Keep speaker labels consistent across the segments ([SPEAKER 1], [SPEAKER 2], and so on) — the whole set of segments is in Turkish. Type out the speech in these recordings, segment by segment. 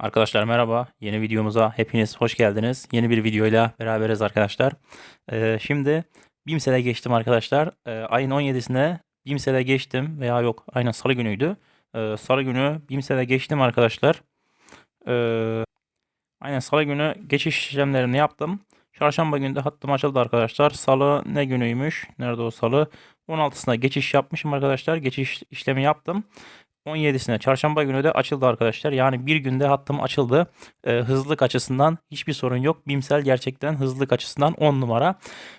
[SPEAKER 1] Arkadaşlar merhaba. Yeni videomuza hepiniz hoş geldiniz. Yeni bir videoyla beraberiz arkadaşlar. Ee, şimdi BİMSEL'e geçtim arkadaşlar. Ee, ayın 17'sine BİMSEL'e geçtim veya yok aynen salı günüydü. Ee, salı günü BİMSEL'e geçtim arkadaşlar. Ee, aynen salı günü geçiş işlemlerini yaptım. Çarşamba günü de hattım açıldı arkadaşlar. Salı ne günüymüş? Nerede o salı? 16'sına geçiş yapmışım arkadaşlar. Geçiş işlemi yaptım. 17'sine çarşamba günü de açıldı arkadaşlar. Yani bir günde hattım açıldı. Ee, hızlılık açısından hiçbir sorun yok. Bimsel gerçekten hızlılık açısından 10 numara.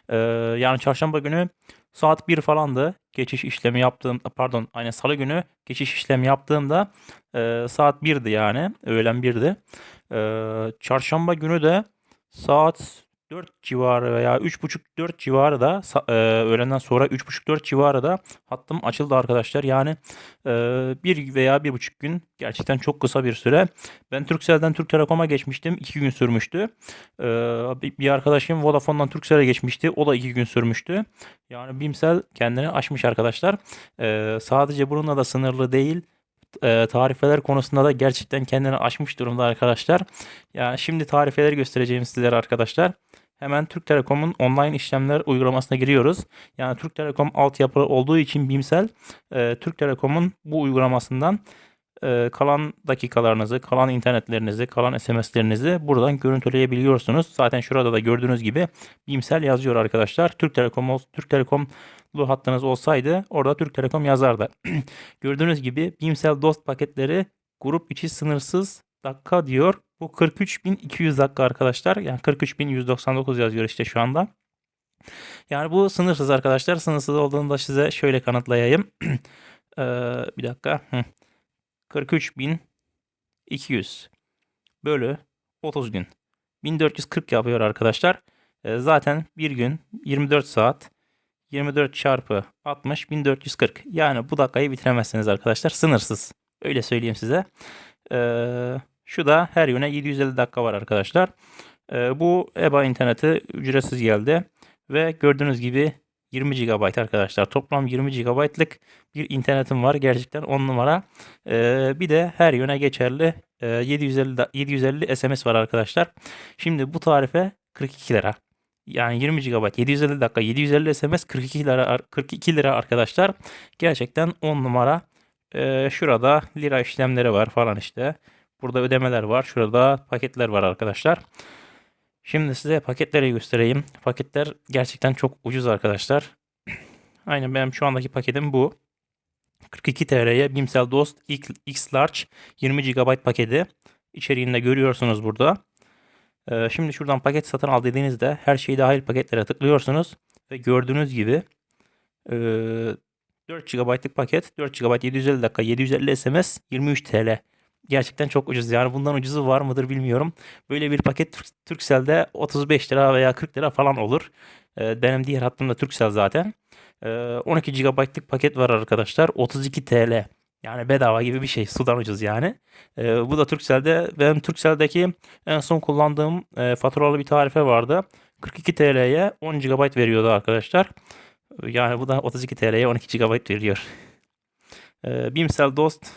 [SPEAKER 1] Ee, yani çarşamba günü saat 1 falandı. Geçiş işlemi yaptığım pardon aynen salı günü geçiş işlemi yaptığımda e, saat 1'di yani. Öğlen 1'di. Ee, çarşamba günü de saat 4 civarı veya 3.30-4 civarı da e, öğlenden sonra 3.30-4 civarı da hattım açıldı arkadaşlar. Yani e, bir veya bir buçuk gün gerçekten çok kısa bir süre. Ben Turkcell'den Türk Telekom'a geçmiştim. 2 gün sürmüştü. E, bir arkadaşım Vodafone'dan Turkcell'e geçmişti. O da 2 gün sürmüştü. Yani Bimsel kendini aşmış arkadaşlar. E, sadece bununla da sınırlı değil e, tarifeler konusunda da gerçekten kendini aşmış durumda arkadaşlar. Yani şimdi tarifeleri göstereceğim sizlere arkadaşlar. Hemen Türk Telekom'un online işlemler uygulamasına giriyoruz. Yani Türk Telekom altyapı olduğu için Bimsel e, Türk Telekom'un bu uygulamasından e, kalan dakikalarınızı, kalan internetlerinizi, kalan SMS'lerinizi buradan görüntüleyebiliyorsunuz. Zaten şurada da gördüğünüz gibi Bimsel yazıyor arkadaşlar. Türk Telekom Türk Telekom'lu hattınız olsaydı orada Türk Telekom yazardı. Gördüğünüz gibi Bimsel Dost paketleri grup içi sınırsız dakika diyor. Bu 43.200 dakika arkadaşlar. Yani 43.199 yazıyor işte şu anda. Yani bu sınırsız arkadaşlar. Sınırsız olduğunu da size şöyle kanıtlayayım. Ee, bir dakika. Hı. 43.200 bölü 30 gün. 1440 yapıyor arkadaşlar. Ee, zaten bir gün 24 saat 24 çarpı 60 1440. Yani bu dakikayı bitiremezsiniz arkadaşlar. Sınırsız. Öyle söyleyeyim size. Ee, şu da her yöne 750 dakika var arkadaşlar. Ee, bu EBA interneti ücretsiz geldi. Ve gördüğünüz gibi 20 GB arkadaşlar. Toplam 20 GB'lık bir internetim var. Gerçekten 10 numara. Ee, bir de her yöne geçerli e, 750 da- 750 SMS var arkadaşlar. Şimdi bu tarife 42 lira. Yani 20 GB 750 dakika 750 SMS 42 lira 42 lira arkadaşlar. Gerçekten 10 numara. Ee, şurada lira işlemleri var falan işte. Burada ödemeler var. Şurada paketler var arkadaşlar. Şimdi size paketleri göstereyim. Paketler gerçekten çok ucuz arkadaşlar. Aynen benim şu andaki paketim bu. 42 TL'ye Bimsel Dost X Large 20 GB paketi. İçeriğinde görüyorsunuz burada. Ee, şimdi şuradan paket satın al dediğinizde her şey dahil paketlere tıklıyorsunuz. Ve gördüğünüz gibi e, 4 GB'lık paket 4 GB 750 dakika 750 SMS 23 TL. Gerçekten çok ucuz yani bundan ucuzu var mıdır bilmiyorum. Böyle bir paket Turkcell'de 35 lira veya 40 lira falan olur. Ee, benim diğer hattım da Turkcell zaten. Ee, 12 GB'lık paket var arkadaşlar 32 TL. Yani bedava gibi bir şey sudan ucuz yani. Ee, bu da Turkcell'de benim Turkcell'deki en son kullandığım e, faturalı bir tarife vardı. 42 TL'ye 10 GB veriyordu arkadaşlar. Yani bu da 32 TL'ye 12 GB veriyor. Ee, Bimsel Dost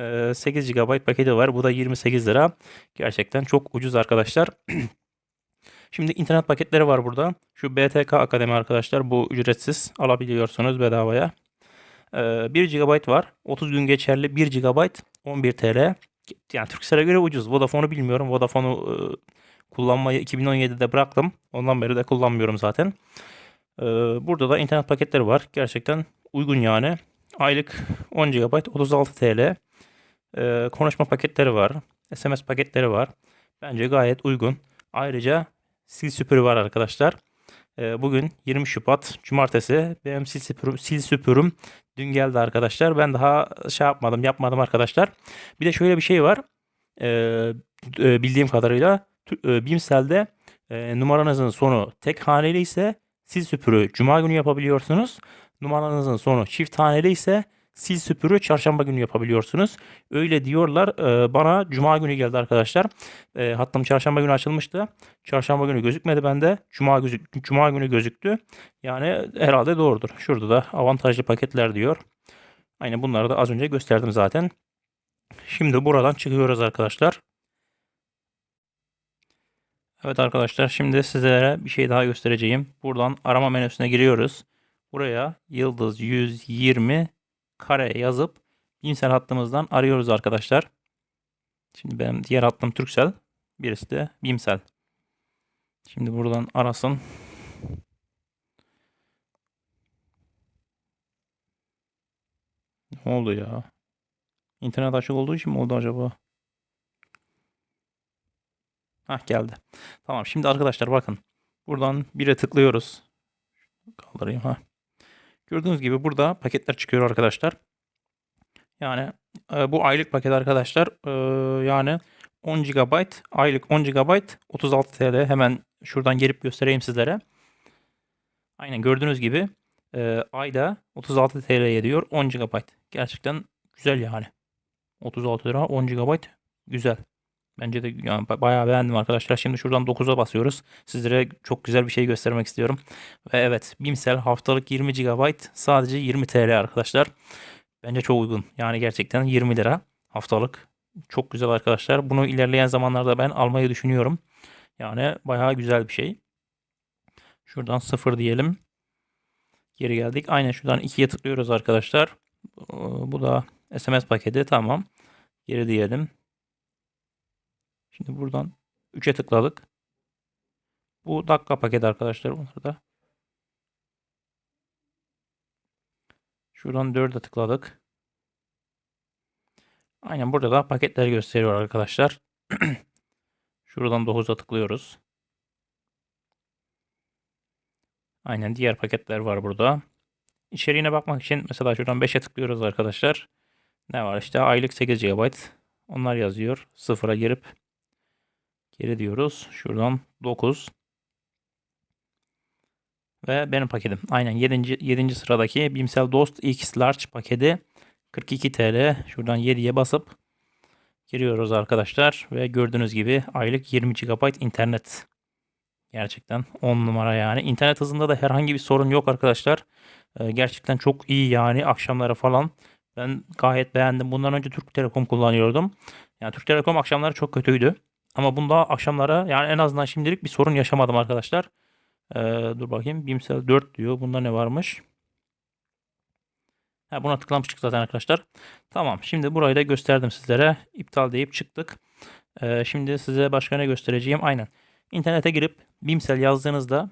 [SPEAKER 1] e, 8 GB paketi var. Bu da 28 lira. Gerçekten çok ucuz arkadaşlar. Şimdi internet paketleri var burada. Şu BTK Akademi arkadaşlar bu ücretsiz alabiliyorsunuz bedavaya. Ee, 1 GB var. 30 gün geçerli 1 GB 11 TL. Yani Turkcell'e göre ucuz. Vodafone'u bilmiyorum. Vodafone'u e, kullanmayı 2017'de bıraktım. Ondan beri de kullanmıyorum zaten. Ee, burada da internet paketleri var. Gerçekten uygun yani. Aylık 10 GB 36 TL. Konuşma paketleri var. SMS paketleri var. Bence gayet uygun. Ayrıca sil süpürü var arkadaşlar. Ee, bugün 20 Şubat Cumartesi. Benim sil süpürüm, sil süpürüm dün geldi arkadaşlar. Ben daha şey yapmadım, yapmadım arkadaşlar. Bir de şöyle bir şey var. Ee, e, bildiğim kadarıyla e, Bimsel'de e, numaranızın sonu tek haneli ise sil süpürü cuma günü yapabiliyorsunuz. Numaranızın sonu çift haneli ise sil süpürü çarşamba günü yapabiliyorsunuz. Öyle diyorlar. Ee, bana cuma günü geldi arkadaşlar. E, hattım çarşamba günü açılmıştı. Çarşamba günü gözükmedi bende. Cuma, gözük cuma günü gözüktü. Yani herhalde doğrudur. Şurada da avantajlı paketler diyor. Aynen bunları da az önce gösterdim zaten. Şimdi buradan çıkıyoruz arkadaşlar. Evet arkadaşlar şimdi sizlere bir şey daha göstereceğim. Buradan arama menüsüne giriyoruz. Buraya yıldız 120 kare yazıp Bimsel hattımızdan arıyoruz arkadaşlar. Şimdi benim diğer hattım Turkcell. Birisi de Bimsel. Şimdi buradan arasın. Ne oldu ya? İnternet açık olduğu için mi oldu acaba? Hah geldi. Tamam şimdi arkadaşlar bakın. Buradan 1'e tıklıyoruz. Kaldırayım ha. Gördüğünüz gibi burada paketler çıkıyor arkadaşlar. Yani e, bu aylık paket arkadaşlar. E, yani 10 GB aylık 10 GB 36 TL. Hemen şuradan gelip göstereyim sizlere. Aynen gördüğünüz gibi e, ayda 36 TL'ye diyor 10 GB. Gerçekten güzel yani. 36 lira 10 GB güzel. Bence de yani ba- bayağı beğendim arkadaşlar. Şimdi şuradan 9'a basıyoruz. Sizlere çok güzel bir şey göstermek istiyorum. Ve evet Bimsel haftalık 20 GB sadece 20 TL arkadaşlar. Bence çok uygun. Yani gerçekten 20 lira haftalık. Çok güzel arkadaşlar. Bunu ilerleyen zamanlarda ben almayı düşünüyorum. Yani bayağı güzel bir şey. Şuradan 0 diyelim. Geri geldik. Aynen şuradan 2'ye tıklıyoruz arkadaşlar. Bu da SMS paketi. Tamam. Geri diyelim. Şimdi buradan 3'e tıkladık. Bu dakika paketi arkadaşlar bunlar da. Şuradan 4'e tıkladık. Aynen burada da paketler gösteriyor arkadaşlar. Şuradan 9'a tıklıyoruz. Aynen diğer paketler var burada. İçeriğine bakmak için mesela şuradan 5'e tıklıyoruz arkadaşlar. Ne var işte aylık 8 GB. Onlar yazıyor. Sıfıra girip geri diyoruz. Şuradan 9. Ve benim paketim. Aynen 7. 7. sıradaki Bimsel Dost X Large paketi 42 TL. Şuradan 7'ye basıp giriyoruz arkadaşlar. Ve gördüğünüz gibi aylık 20 GB internet. Gerçekten 10 numara yani. İnternet hızında da herhangi bir sorun yok arkadaşlar. Ee, gerçekten çok iyi yani akşamları falan. Ben gayet beğendim. Bundan önce Türk Telekom kullanıyordum. Yani Türk Telekom akşamları çok kötüydü. Ama bunda akşamlara yani en azından şimdilik bir sorun yaşamadım arkadaşlar. Ee, dur bakayım. Bimsel 4 diyor. Bunda ne varmış? Ha, buna tıklamıştık zaten arkadaşlar. Tamam. Şimdi burayı da gösterdim sizlere. İptal deyip çıktık. Ee, şimdi size başka ne göstereceğim? Aynen. İnternete girip Bimsel yazdığınızda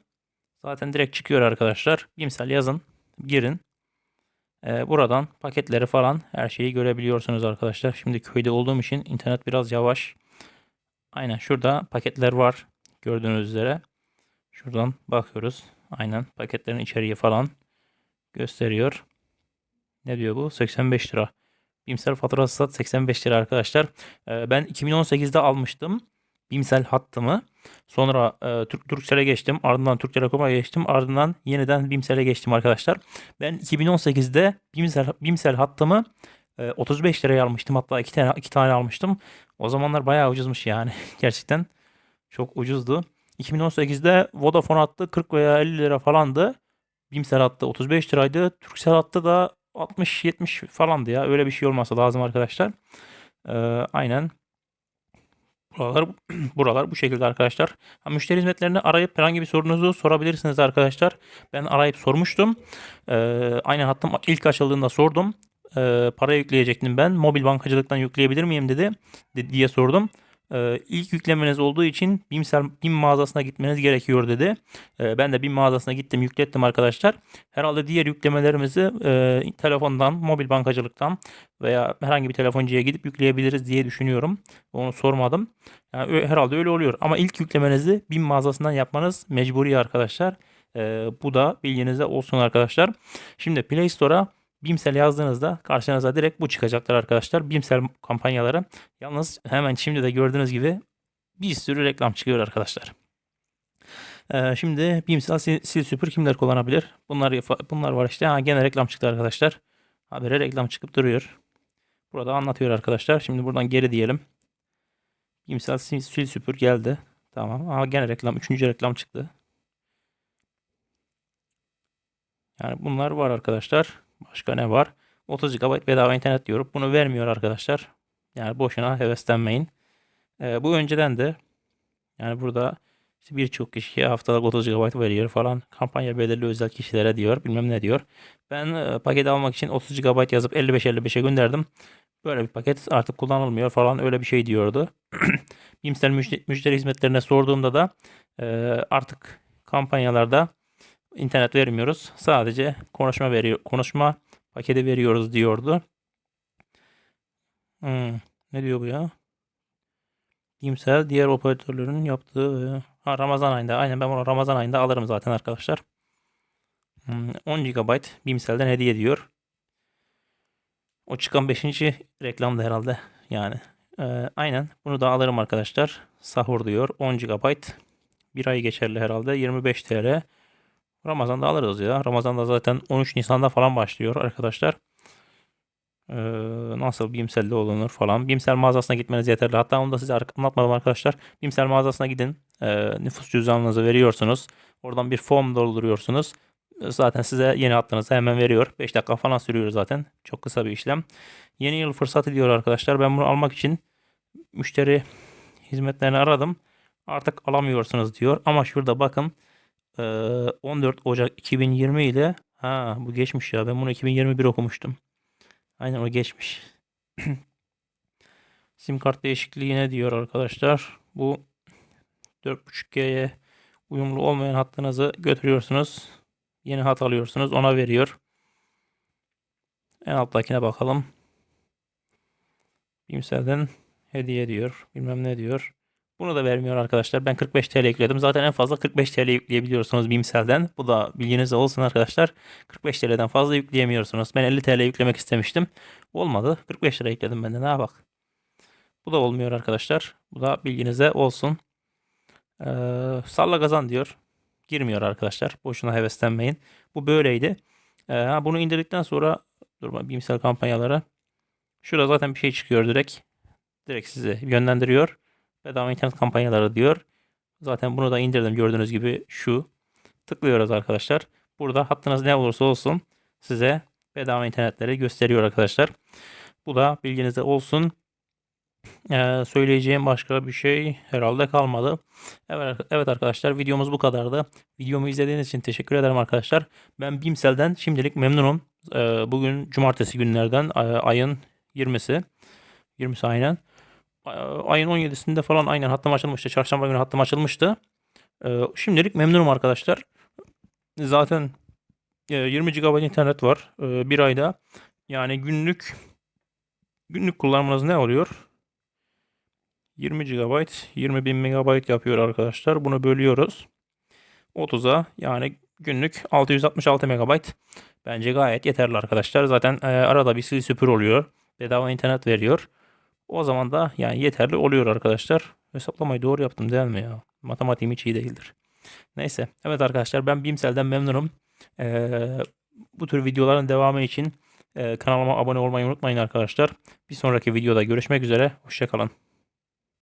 [SPEAKER 1] zaten direkt çıkıyor arkadaşlar. Bimsel yazın. Girin. Ee, buradan paketleri falan her şeyi görebiliyorsunuz arkadaşlar. Şimdi köyde olduğum için internet biraz yavaş. Aynen şurada paketler var. Gördüğünüz üzere. Şuradan bakıyoruz. Aynen paketlerin içeriği falan gösteriyor. Ne diyor bu? 85 lira. Bimsel faturası sat 85 lira arkadaşlar. Ee, ben 2018'de almıştım. Bimsel hattımı. Sonra e, Türk Turkcell'e geçtim. Ardından Türk Telekom'a geçtim. Ardından yeniden Bimsel'e geçtim arkadaşlar. Ben 2018'de Bimsel, Bimsel hattımı e, 35 liraya almıştım. Hatta iki tane, iki tane almıştım. O zamanlar bayağı ucuzmuş yani. Gerçekten çok ucuzdu. 2018'de Vodafone hattı 40 veya 50 lira falandı. Bimsel hattı 35 liraydı. Turkcell hattı da 60-70 falandı ya. Öyle bir şey olmasa lazım arkadaşlar. Ee, aynen. Buralar, buralar bu şekilde arkadaşlar. Ha, müşteri hizmetlerini arayıp herhangi bir sorunuzu sorabilirsiniz arkadaşlar. Ben arayıp sormuştum. Ee, aynen hattım ilk açıldığında sordum. Ee, para yükleyecektim ben. Mobil bankacılıktan yükleyebilir miyim dedi diye sordum. Ee, ilk yüklemeniz olduğu için BİMsel BİM mağazasına gitmeniz gerekiyor dedi. Ee, ben de BİM mağazasına gittim yüklettim arkadaşlar. Herhalde diğer yüklemelerimizi e, telefondan, mobil bankacılıktan veya herhangi bir telefoncuya gidip yükleyebiliriz diye düşünüyorum. Onu sormadım. Yani herhalde öyle oluyor. Ama ilk yüklemenizi BİM mağazasından yapmanız mecburi arkadaşlar. Ee, bu da bilginizde olsun arkadaşlar. Şimdi Play Store'a Bimsel yazdığınızda karşınıza direkt bu çıkacaktır arkadaşlar. Bimsel kampanyaları. Yalnız hemen şimdi de gördüğünüz gibi bir sürü reklam çıkıyor arkadaşlar. Ee, şimdi Bimsel sil, sil süpür kimler kullanabilir? Bunlar bunlar var işte. Ha, gene reklam çıktı arkadaşlar. Habere reklam çıkıp duruyor. Burada anlatıyor arkadaşlar. Şimdi buradan geri diyelim. Bimsel sil, sil süpür geldi. Tamam. Ama gene reklam. Üçüncü reklam çıktı. Yani bunlar var arkadaşlar. Başka ne var? 30 GB bedava internet diyor. Bunu vermiyor arkadaşlar. Yani boşuna heveslenmeyin. Ee, bu önceden de yani burada İşte birçok kişiye haftalık 30 GB veriyor falan. Kampanya belirli özel kişilere diyor. Bilmem ne diyor. Ben e, paketi almak için 30 GB yazıp 55-55'e gönderdim. Böyle bir paket artık kullanılmıyor falan öyle bir şey diyordu. Bimsel müşteri, müşteri hizmetlerine sorduğumda da e, artık kampanyalarda internet vermiyoruz. Sadece konuşma veriyor, konuşma paketi veriyoruz diyordu. Hmm, ne diyor bu ya? Bimsel diğer operatörlerin yaptığı ha, Ramazan ayında aynen ben bunu Ramazan ayında alırım zaten arkadaşlar. Hmm, 10 GB Bimsel'den hediye diyor. O çıkan 5. reklamda herhalde yani. Ee, aynen bunu da alırım arkadaşlar. Sahur diyor 10 GB. Bir ay geçerli herhalde 25 TL. Ramazan'da alırız ya. Ramazan'da zaten 13 Nisan'da falan başlıyor arkadaşlar. Ee, nasıl Bimsel'de olunur falan. Bimsel mağazasına gitmeniz yeterli. Hatta onu da size anlatmadım arkadaşlar. Bimsel mağazasına gidin. Ee, nüfus cüzdanınızı veriyorsunuz. Oradan bir form dolduruyorsunuz. Zaten size yeni hattınızı hemen veriyor. 5 dakika falan sürüyor zaten. Çok kısa bir işlem. Yeni yıl fırsatı diyor arkadaşlar. Ben bunu almak için müşteri hizmetlerini aradım. Artık alamıyorsunuz diyor. Ama şurada bakın. Ee, 14 Ocak 2020 ile ha bu geçmiş ya. Ben bunu 2021 okumuştum. Aynen o geçmiş. Sim kart değişikliği ne diyor arkadaşlar? Bu 4.5G'ye uyumlu olmayan hattınızı götürüyorsunuz. Yeni hat alıyorsunuz. Ona veriyor. En alttakine bakalım. Bimsel'den hediye diyor. Bilmem ne diyor. Bunu da vermiyor arkadaşlar. Ben 45 TL yükledim. Zaten en fazla 45 TL yükleyebiliyorsunuz Bimsel'den. Bu da bilginize olsun arkadaşlar. 45 TL'den fazla yükleyemiyorsunuz. Ben 50 TL yüklemek istemiştim. Olmadı. 45 lira yükledim ben de. Ne bak. Bu da olmuyor arkadaşlar. Bu da bilginize olsun. Ee, salla kazan diyor. Girmiyor arkadaşlar. Boşuna heveslenmeyin. Bu böyleydi. Ee, bunu indirdikten sonra durma bilimsel kampanyalara. Şurada zaten bir şey çıkıyor direkt. Direkt sizi yönlendiriyor. Bedava internet kampanyaları diyor. Zaten bunu da indirdim gördüğünüz gibi şu. Tıklıyoruz arkadaşlar. Burada hattınız ne olursa olsun size bedava internetleri gösteriyor arkadaşlar. Bu da bilginize olsun. Ee, söyleyeceğim başka bir şey herhalde kalmadı. Evet, evet arkadaşlar videomuz bu kadardı. Videomu izlediğiniz için teşekkür ederim arkadaşlar. Ben Bimsel'den şimdilik memnunum. Ee, bugün cumartesi günlerden ayın 20'si. 20'si aynen. Ayın 17'sinde falan aynen hattım açılmıştı. Çarşamba günü hattım açılmıştı. Ee, şimdilik memnunum arkadaşlar. Zaten e, 20 GB internet var e, bir ayda. Yani günlük günlük kullanmanız ne oluyor? 20 GB 20 bin MB yapıyor arkadaşlar. Bunu bölüyoruz. 30'a yani günlük 666 MB. Bence gayet yeterli arkadaşlar. Zaten e, arada bir sil süpür oluyor. Bedava internet veriyor. O zaman da yani yeterli oluyor arkadaşlar. Hesaplamayı doğru yaptım değil mi ya? Matematiğim hiç iyi değildir. Neyse. Evet arkadaşlar ben Bimsel'den memnunum. Ee, bu tür videoların devamı için e, kanalıma abone olmayı unutmayın arkadaşlar. Bir sonraki videoda görüşmek üzere. Hoşçakalın.